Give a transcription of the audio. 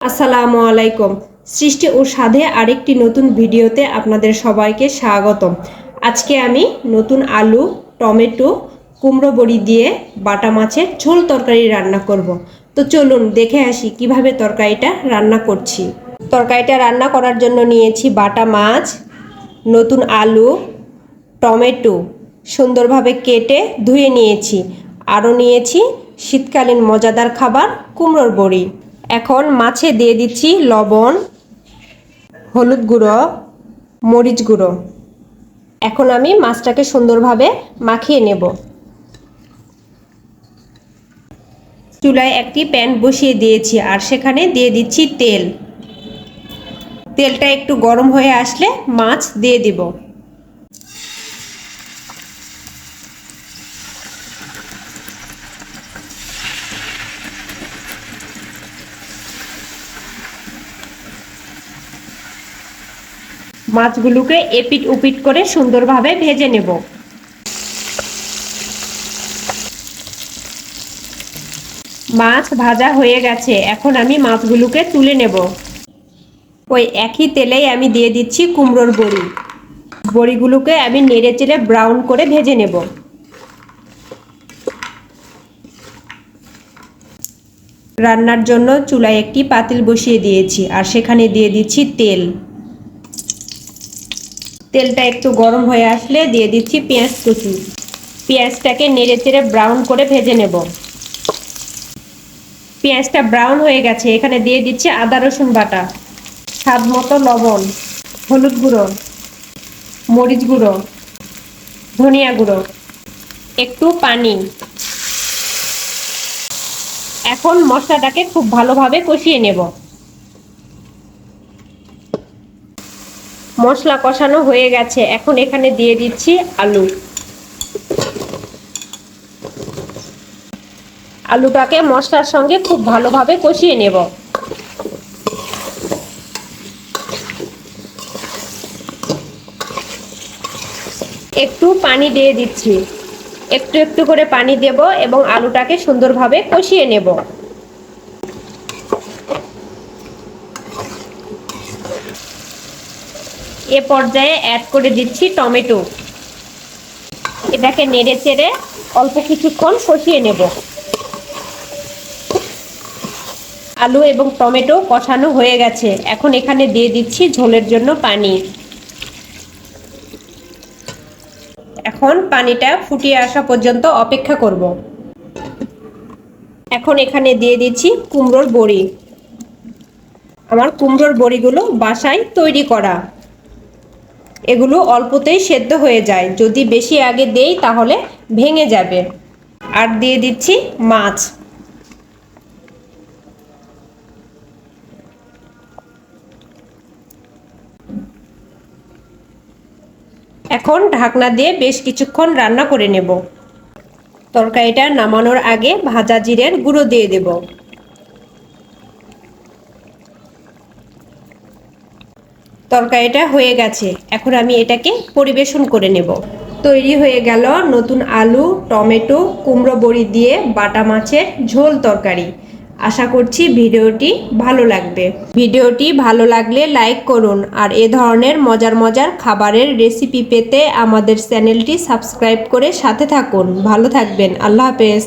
আসসালামু আলাইকুম। সৃষ্টি ও সাধে আরেকটি নতুন ভিডিওতে আপনাদের সবাইকে স্বাগতম। আজকে আমি নতুন আলু, টমেটো, কুমড়ো বড়ি দিয়ে বাটা মাছের ঝোল তরকারি রান্না করব। তো চলুন দেখে আসি কীভাবে তরকারিটা রান্না করছি। তরকারিটা রান্না করার জন্য নিয়েছি বাটা মাছ, নতুন আলু, টমেটো সুন্দরভাবে কেটে ধুয়ে নিয়েছি। আরও নিয়েছি শীতকালীন মজাদার খাবার কুমড়োর বড়ি। এখন মাছে দিয়ে দিচ্ছি লবণ, হলুদ গুঁড়ো, মরিচ গুঁড়ো। এখন আমি মাছটাকে সুন্দরভাবে মাখিয়ে নেব। চুলায় একটি প্যান বসিয়ে দিয়েছি আর সেখানে দিয়ে দিচ্ছি তেল। তেলটা একটু গরম হয়ে আসলে মাছ দিয়ে দিব। মাছগুলোকে এপিট উপিট করে সুন্দরভাবে ভেজে নেব। মাছ ভাজা হয়ে গেছে, এখন আমি মাছগুলোকে তুলে নেব। ওই একই তেলেই আমি দিয়ে দিচ্ছি কুমড়োর বড়ি। বড়িগুলোকে আমি নেড়ে চেড়ে ব্রাউন করে ভেজে নেব। রান্নার জন্য চুলায় একটি পাতিল বসিয়ে দিয়েছি, আর সেখানে দিয়ে দিচ্ছি তেল। তেলটা একটু গরম হয়ে আসলে দিয়ে দিচ্ছি পেঁয়াজ কুচি। পেঁয়াজটাকে নেড়ে চেড়ে ব্রাউন করে ভেজে নেব। পেঁয়াজটা ব্রাউন হয়ে গেছে, এখানে দিয়ে দিচ্ছি আদা রসুন বাটা, স্বাদ মতো লবণ, হলুদ গুঁড়ো, মরিচ গুঁড়ো, ধনিয়া গুঁড়ো, একটু পানি। এখন মশলাটাকে খুব ভালোভাবে কষিয়ে নেব। মশলা কষানো হয়ে গেছে। এখন এখানে দিয়ে দিচ্ছি আলু। আলুটাকে মশলার সঙ্গে খুব ভালোভাবে কষিয়ে নেব। একটু পানি দিয়ে দিচ্ছি। একটু একটু করে পানি দেব এবং আলুটাকে সুন্দরভাবে কষিয়ে নেব। এ পর্যায়ে অ্যাড করে দিচ্ছি টমেটো। এটাকে নেড়ে চেড়ে অল্প কিছুক্ষণ কষিয়ে নেব। আলু এবং টমেটো কষানো হয়ে গেছে। এখন এখানে দিয়ে দিচ্ছি ঝোলের জন্য পানি। এখন পানিটা ফুটিয়ে আসা পর্যন্ত অপেক্ষা করব। এখন এখানে দিয়ে দিচ্ছি কুমড়োর বড়ি। আমার কুমড়োর বড়িগুলো বাসায় তৈরি করা। এগুলো অল্পতেই সেদ্ধ হয়ে যায়। যদি বেশি আগে দেই তাহলে ভেঙে যাবে। আর দিয়ে দিচ্ছি মাছ। এখন ঢাকনা দিয়ে বেশ কিছুক্ষণ রান্না করে নেব। তরকারিটা নামানোর আগে ভাজা জিরের গুঁড়ো দিয়ে দেব। তরকারিটা হয়ে গেছে। এখন আমি এটাকে পরিবেশন করে নেব। তৈরি হয়ে গেল নতুন আলু, টমেটো, কুমড়ো বড়ি দিয়ে বাটা মাছের ঝোল তরকারি। আশা করছি ভিডিওটি ভালো লাগবে। ভিডিওটি ভালো লাগলে লাইক করুন আর এ ধরনের মজার মজার খাবারের রেসিপি পেতে আমাদের চ্যানেলটি সাবস্ক্রাইব করে সাথে থাকুন। ভালো থাকবেন। আল্লাহ হাফেজ।